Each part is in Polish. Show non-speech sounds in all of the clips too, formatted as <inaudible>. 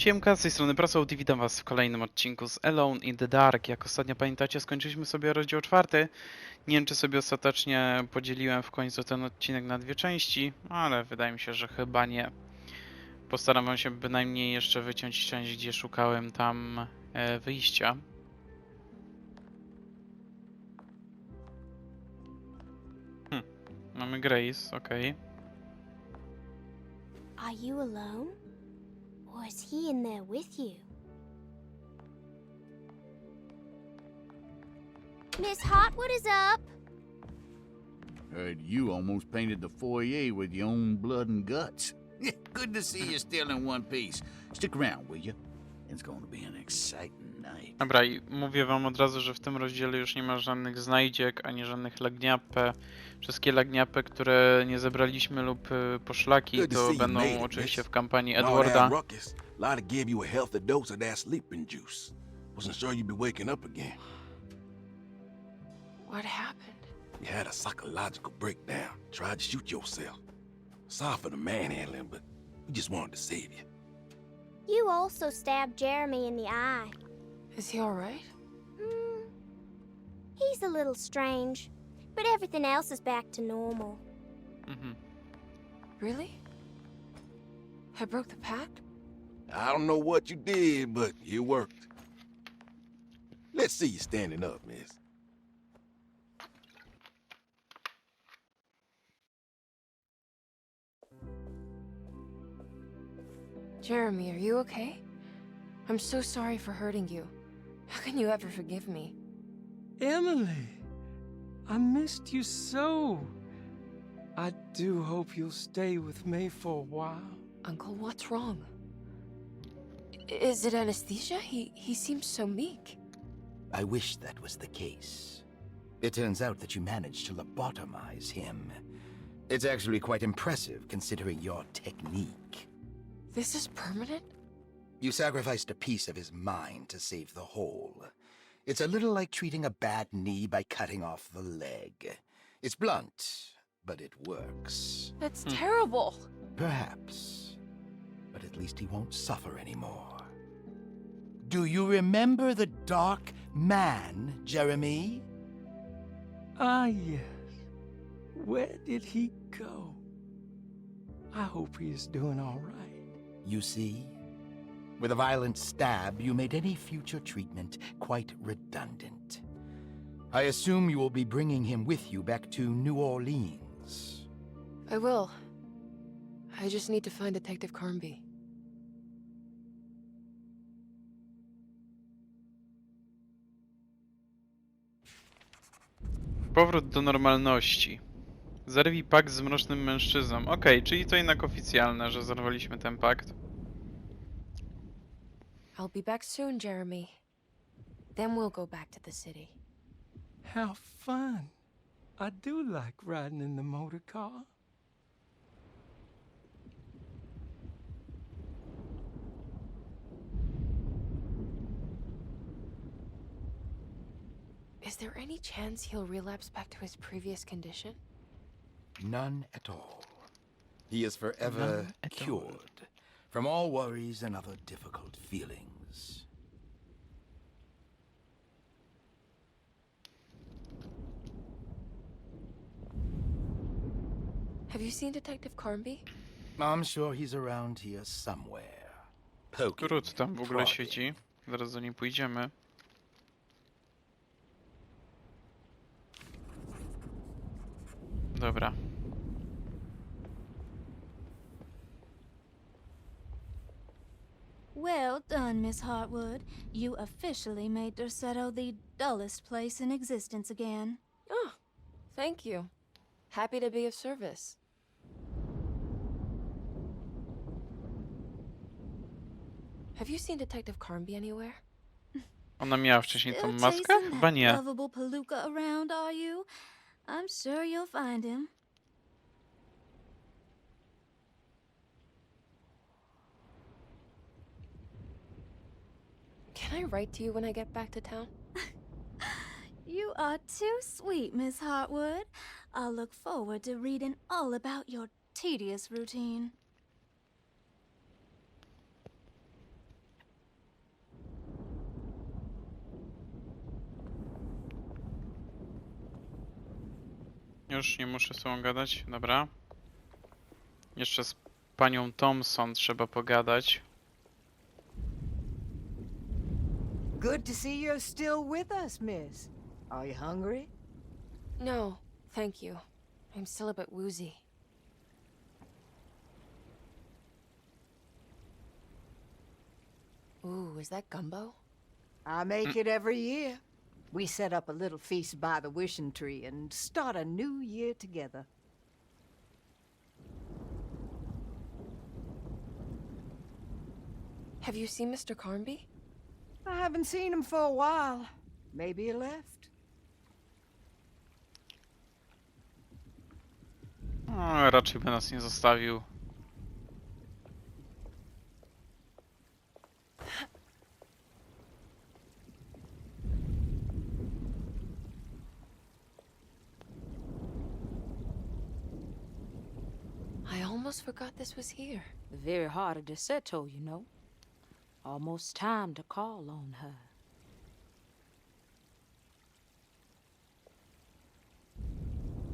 Siemka, z tej strony Prasout i witam was w kolejnym odcinku z Alone in the Dark. Jak ostatnio pamiętacie, skończyliśmy sobie rozdział czwarty. Nie wiem, czy sobie ostatecznie podzieliłem w końcu ten odcinek na dwie części, ale wydaje mi się, że chyba nie. Postaram się bynajmniej jeszcze wyciąć część, gdzie szukałem tam e, wyjścia. Hm, mamy Grace, okej. Alone? Or is he in there with you? Miss Hotwood is up. Heard you almost painted the foyer with your own blood and guts. <laughs> Good to see you still in one piece. Stick around, will you? It's going to be an exciting. Dobra, i mówię wam od razu, że w tym rozdziale już nie ma żadnych znajdziek, ani żadnych lagniapę. Wszystkie lagniapy, które nie zebraliśmy lub y, poszlaki, to będą oczywiście w kampanii Edwarda. Wasn't sure you'd be waking up again. What happened? You had a psychological breakdown. Tried to shoot yourself. Sorry for the manhandling, but we just wanted to save you. You also stabbed Jeremy in the eye. Is he alright? Hmm. He's a little strange, but everything else is back to normal. Mhm. Really? I broke the pact? I don't know what you did, but it worked. Let's see you standing up, miss. Jeremy, are you okay? I'm so sorry for hurting you. How can you ever forgive me? Emily, I missed you so. I do hope you'll stay with me for a while. Uncle, what's wrong? Is it anesthesia? He he seems so meek. I wish that was the case. It turns out that you managed to lobotomize him. It's actually quite impressive considering your technique. This is permanent? You sacrificed a piece of his mind to save the whole. It's a little like treating a bad knee by cutting off the leg. It's blunt, but it works. That's terrible. Perhaps. But at least he won't suffer anymore. Do you remember the Dark Man, Jeremy? Ah, yes. Where did he go? I hope he is doing all right. You see? With a violent stab, you made any future treatment quite redundant. I assume you will be bringing him with you back to New Orleans. I will. I just need to find Detective Carnby. Powrót do normalności. Zerwij pakt z mrocznym mężczyzną. Okej, czyli to jednak oficjalne, że zerwaliśmy ten pakt. I'll be back soon, Jeremy. Then we'll go back to the city. How fun. I do like riding in the motor car. Is there any chance he'll relapse back to his previous condition? None at all. He is forever None at all. cured from all worries and other difficult feelings. Have you seen Detective Carnby? I'm sure he's around here somewhere. Poking Grud tam w ogóle prodding. siedzi. Zaraz do niej pójdziemy. Dobra. Well done, Miss Hartwood. You officially made Derceto the dullest place in existence again. Oh, thank you. Happy to be of service. Have you seen Detective Carnby anywhere? <laughs> Ona miała wcześniej tą Still maskę? chasing Chyba that nie. lovable palooka around, are you? I'm sure you'll find him. I write to you when I get back to town? <laughs> you are too sweet, Miss Hartwood. I'll look forward to reading all about your tedious routine. Już nie muszę z tobą gadać, dobra. Jeszcze z panią Thompson trzeba pogadać. Good to see you're still with us, miss. Are you hungry? No, thank you. I'm still a bit woozy. Ooh, is that gumbo? I make it every year. We set up a little feast by the wishing tree and start a new year together. Have you seen Mr. Carnby? I haven't seen him for a while. Maybe he left. O, raczej by nas nie zostawił. I almost forgot this was here. The very heart of Deseto, you know. Almost time to call on her.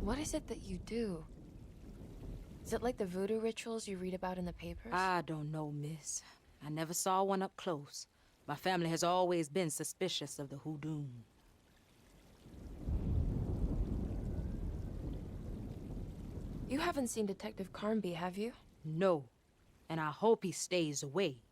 What is it that you do? Is it like the voodoo rituals you read about in the papers? I don't know, miss. I never saw one up close. My family has always been suspicious of the hoodoo. You haven't seen Detective Carnby, have you? No. And I hope he stays away.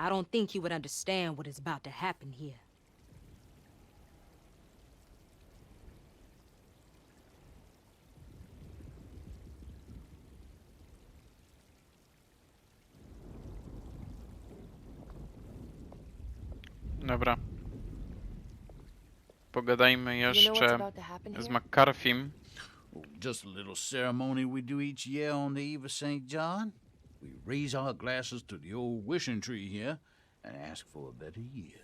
I don't think he would understand what is about to happen here. Dobra. Pogadajmy Do you know what's jeszcze about to happen z here? McCarthym. Just a little ceremony we do each year on the eve of St. John. We raise our glasses to the old wishing tree here and ask for a better year.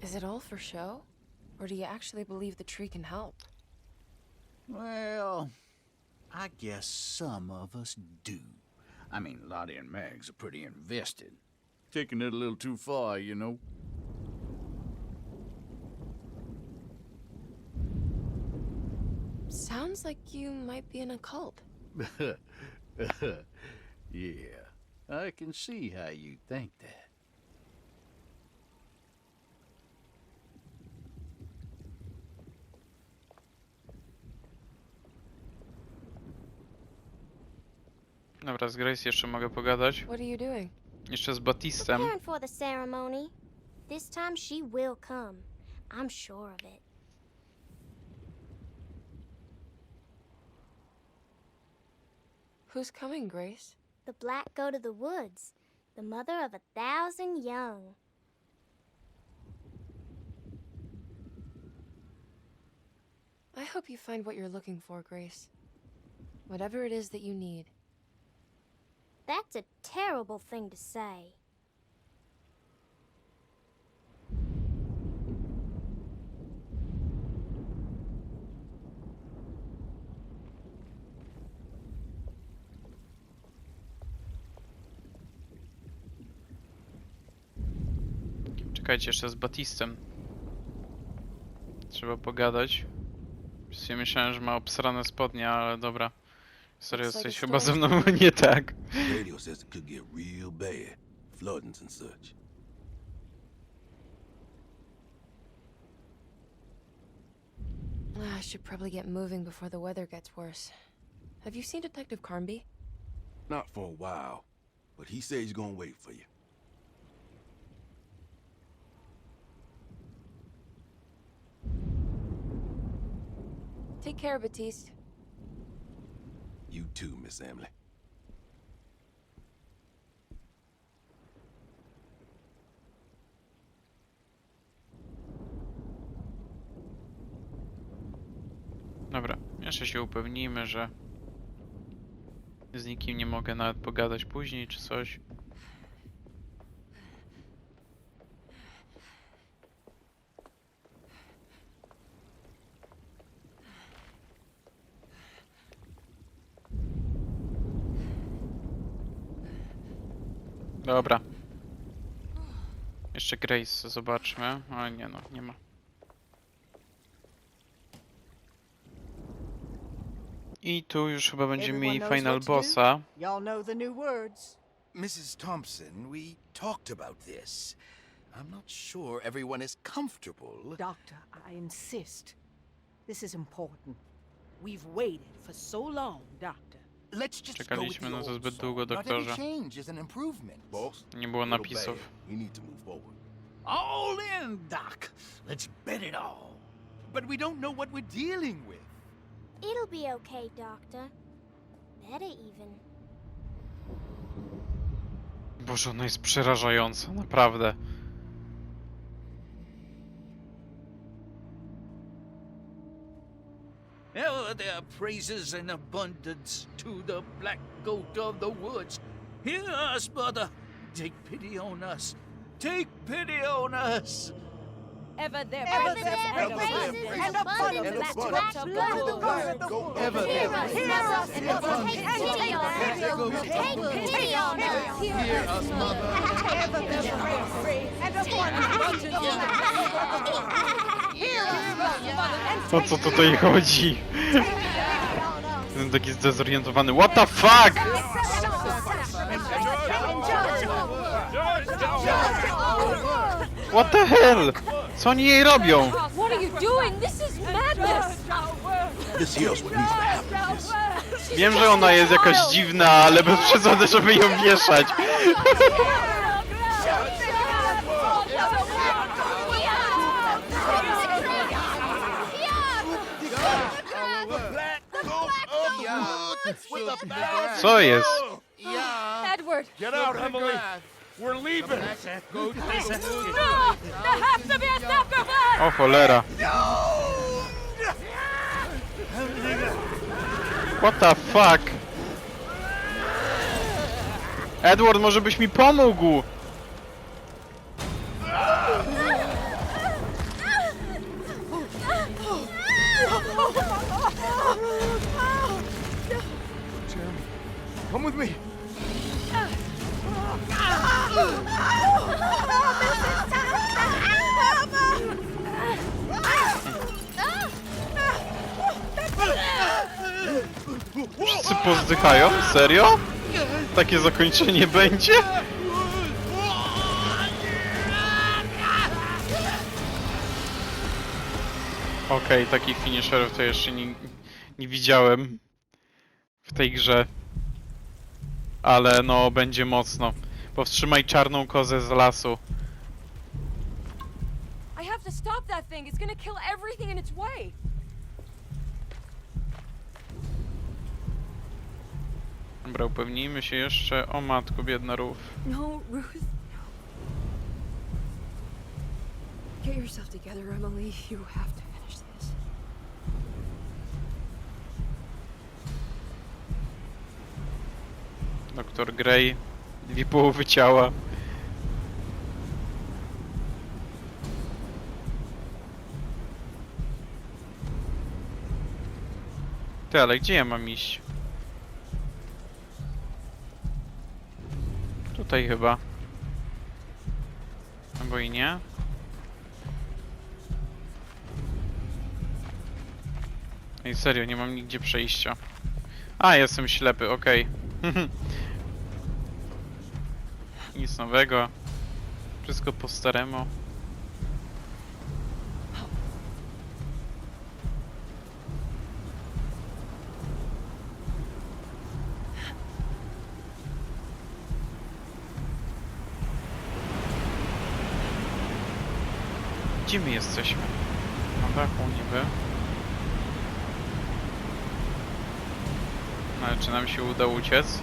Is it all for show? Or do you actually believe the tree can help? Well, I guess some of us do. I mean, Lottie and Mags are pretty invested. Taking it a little too far, you know. Sounds like you might be in a cult. <laughs> yeah, I can see how you think that. Dobra, z Grace jeszcze mogę pogadać. What are you doing? Jeszcze z Batistem. Preparing for the ceremony. This time she will come. I'm sure of it. Who's coming, Grace? The black Goat of the woods, the mother of a thousand young. I hope you find what you're looking for, Grace. Whatever it is that you need. That's a terrible thing to say. Czekajcie jeszcze z Batistem. Trzeba pogadać. Ja myślałem, że ma obsrane spodnie, ale dobra. Serio, Looks like chyba ze mną nie tak. Radio says it could get real bad. Floodings and such. Ah, I should probably get moving before the weather gets worse. Have you seen Detective Carnby? Not for a while, but he says he's gonna wait for you. Take care, Batiste. You too, Miss Emily. Dobra, jeszcze się upewnijmy, że z nikim nie mogę nawet pogadać później czy coś. Dobra. Jeszcze Grace zobaczmy. Ale nie no, nie ma. I tu już chyba będziemy mieli final bossa. Mrs. Thompson, we talked about this. I'm not sure everyone is comfortable. Doctor, I insist. This is important. We've waited for so long, Doctor. Czekaliśmy na to zbyt długo, doktorze. Nie było napisów. All in, Doc. Let's bet it all. But we don't know what we're dealing with. It'll be okay, Doctor. Better even. Boże, ona jest przerażająca, naprawdę. Oh, there praises in abundance to the black goat of the woods. Hear us, mother. Take pity on us. Take pity on us. Ever there, Ever praises there and praises abundance and abundance to the to black the blood blood of of the the world. Ever Hear there. us, hear us, and take pity on us. Take pity on us. Hear us, mother. O co tutaj chodzi? Jestem taki zdezorientowany. What the fuck? What the hell? Co oni jej robią? What are you doing? This is madness! This here's what needs to happen. Wiem, że ona jest jakaś dziwna, ale bez przesady, żeby ją wieszać. <laughs> Co jest? Edward! Get out, Emily. We're leaving. No! There has to be a sacrifice! O cholera. What the fuck? Edward, może byś mi pomógł? Pozdychają? Serio? Takie zakończenie będzie? Okej, takich finisherów to jeszcze nie, nie widziałem w tej grze. Ale no, będzie mocno. Powstrzymaj czarną kozę z lasu. I have to stop that thing. It's gonna kill everything in its way. Dobra, upewnijmy się jeszcze. O matko, biedna. No, Ruth. No. Get yourself together, Emily. You have to finish this. Doktor Grey. Dwie połowy ciała. Ty, ale gdzie ja mam iść? Tutaj chyba. Albo i nie. Ej, serio, nie mam nigdzie przejścia. A, jestem ślepy, okej. <laughs> Nic nowego. Wszystko po staremu. Gdzie my jesteśmy? Na dachu niby. No, ale czy nam się uda uciec?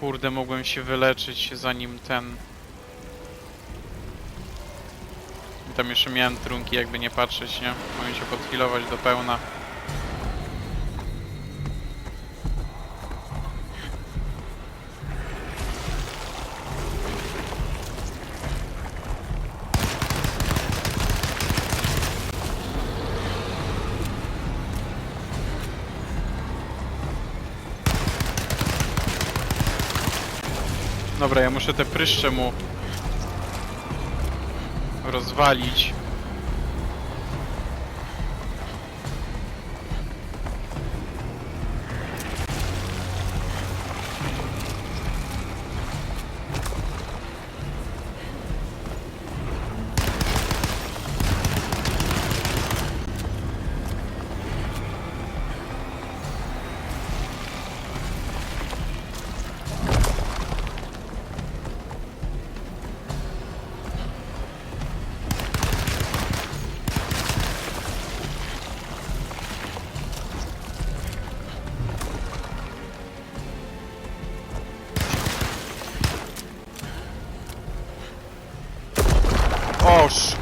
Kurde, mogłem się wyleczyć zanim ten... tam jeszcze miałem trunki, jakby nie patrzeć, nie? Mogę się podfilować do pełna. Dobra, ja muszę te pryszcze mu rozwalić.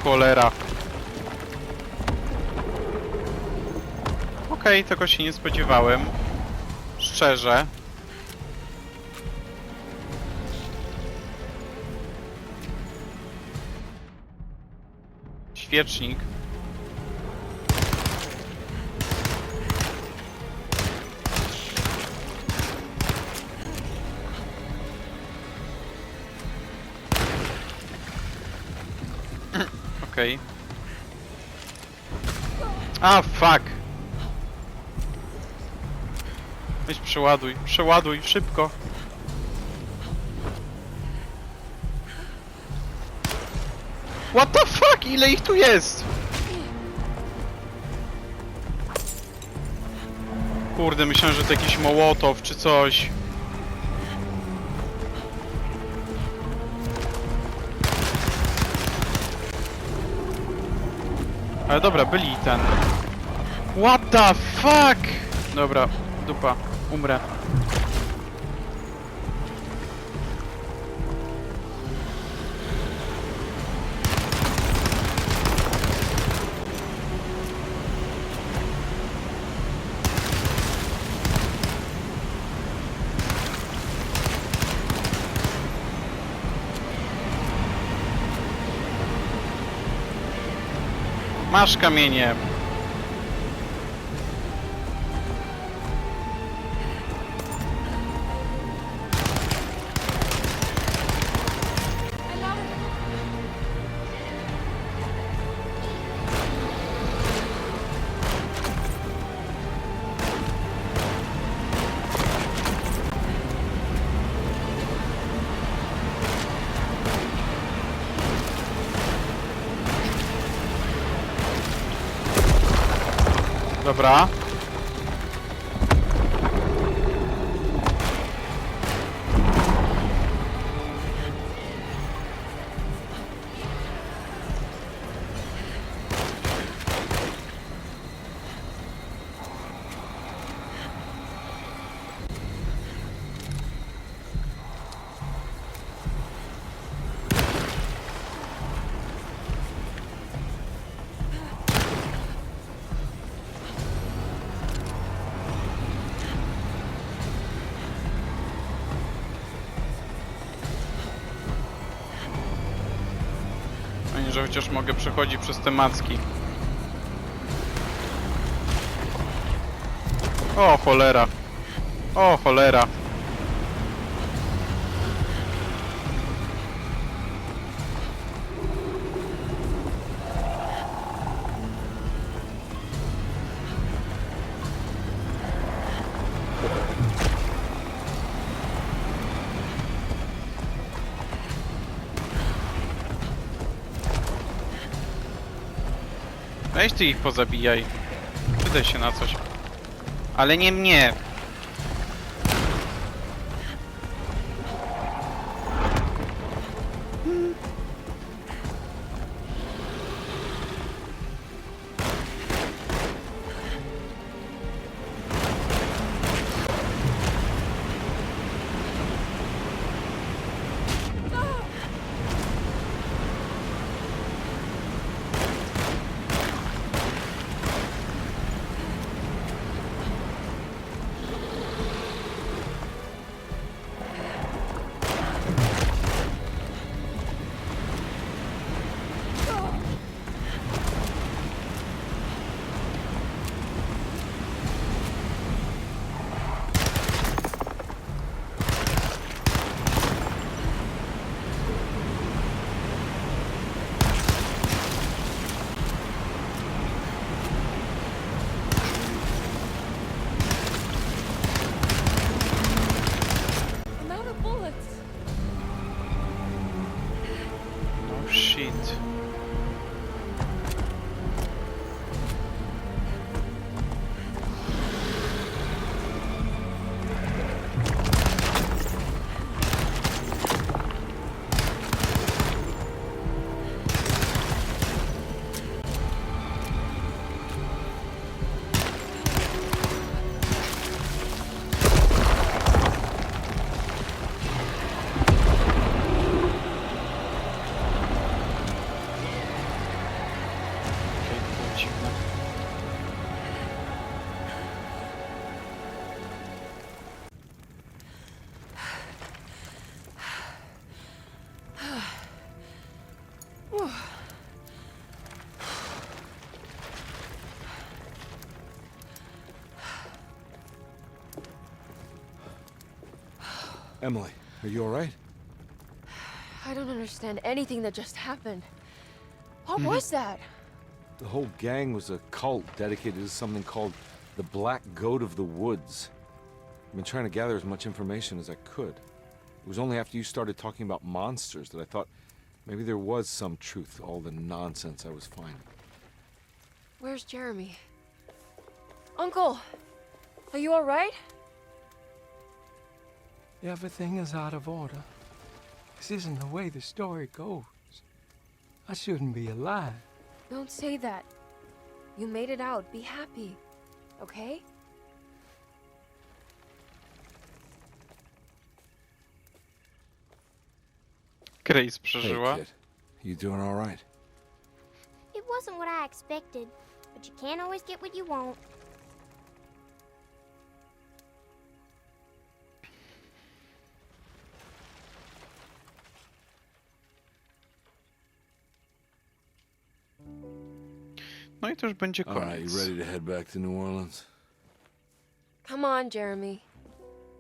Cholera. Okej, tego się nie spodziewałem. Szczerze. Świecznik. A, fuck! Weź przeładuj, przeładuj, szybko! What the fuck? Ile ich tu jest? Kurde, myślałem, że to jakiś mołotow czy coś. Ale dobra, byli ten. What the fuck? Dobra, dupa, umrę. Masz kamienie. Dobra. Chociaż mogę przechodzić przez te macki. O cholera. O cholera. Weź ty ich pozabijaj. Przydaj się na coś. Ale nie mnie. Emily, are you alright? I don't understand anything that just happened. What Mhm. was that? The whole gang was a cult dedicated to something called the Black Goat of the Woods. I've been trying to gather as much information as I could. It was only after you started talking about monsters that I thought maybe there was some truth to all the nonsense I was finding. Where's Jeremy? Uncle, are you all right? Everything is out of order. This isn't the way the story goes. I shouldn't be alive. Don't say that. You made it out. Be happy. Okay? Grace Hey, przeżyła. kid. You doing alright? It wasn't what I expected, but you can't always get what you want. No i to już będzie Alright, koniec. you ready to head back to New Orleans? Come on, Jeremy.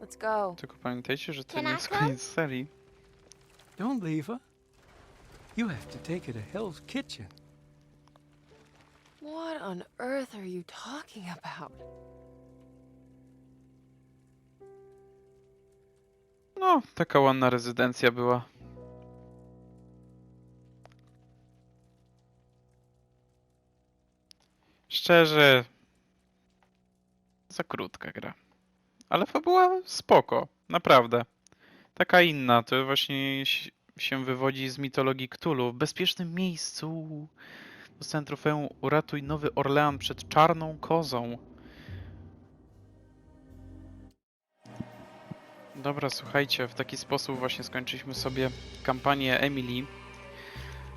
Let's go. Tylko pamiętajcie, że to Can nie I jest koniec serii. Don't leave her. You have to take her to Hell's Kitchen. What on earth are you talking about? No, taka ładna rezydencja była. Szczerze, za krótka gra. Ale fabuła spoko, naprawdę. Taka inna, to właśnie się wywodzi z mitologii Cthulhu. W bezpiecznym miejscu dostałem trofeum Uratuj Nowy Orlean przed czarną kozą. Dobra, słuchajcie, w taki sposób właśnie skończyliśmy sobie kampanię Emily.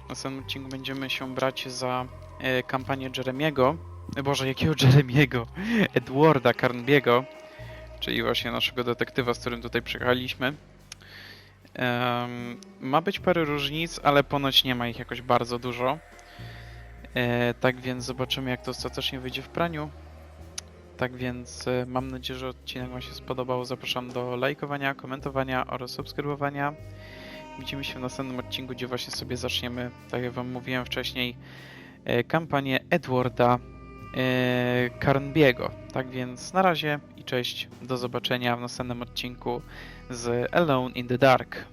W następnym odcinku będziemy się brać za e, kampanię Jeremiego. Boże, jakiego Jeremiego? Edwarda Carnbiego, czyli właśnie naszego detektywa, z którym tutaj przyjechaliśmy. Em, ma być parę różnic, ale ponoć nie ma ich jakoś bardzo dużo. E, tak więc zobaczymy, jak to ostatecznie wyjdzie w praniu. Tak więc e, mam nadzieję, że odcinek Wam się spodobał. Zapraszam do lajkowania, komentowania oraz subskrybowania. Widzimy się w następnym odcinku, gdzie właśnie sobie zaczniemy, tak jak Wam mówiłem wcześniej, e, kampanię Edwarda e, Carnbiego. Tak więc na razie i cześć, do zobaczenia w następnym odcinku z Alone in the Dark.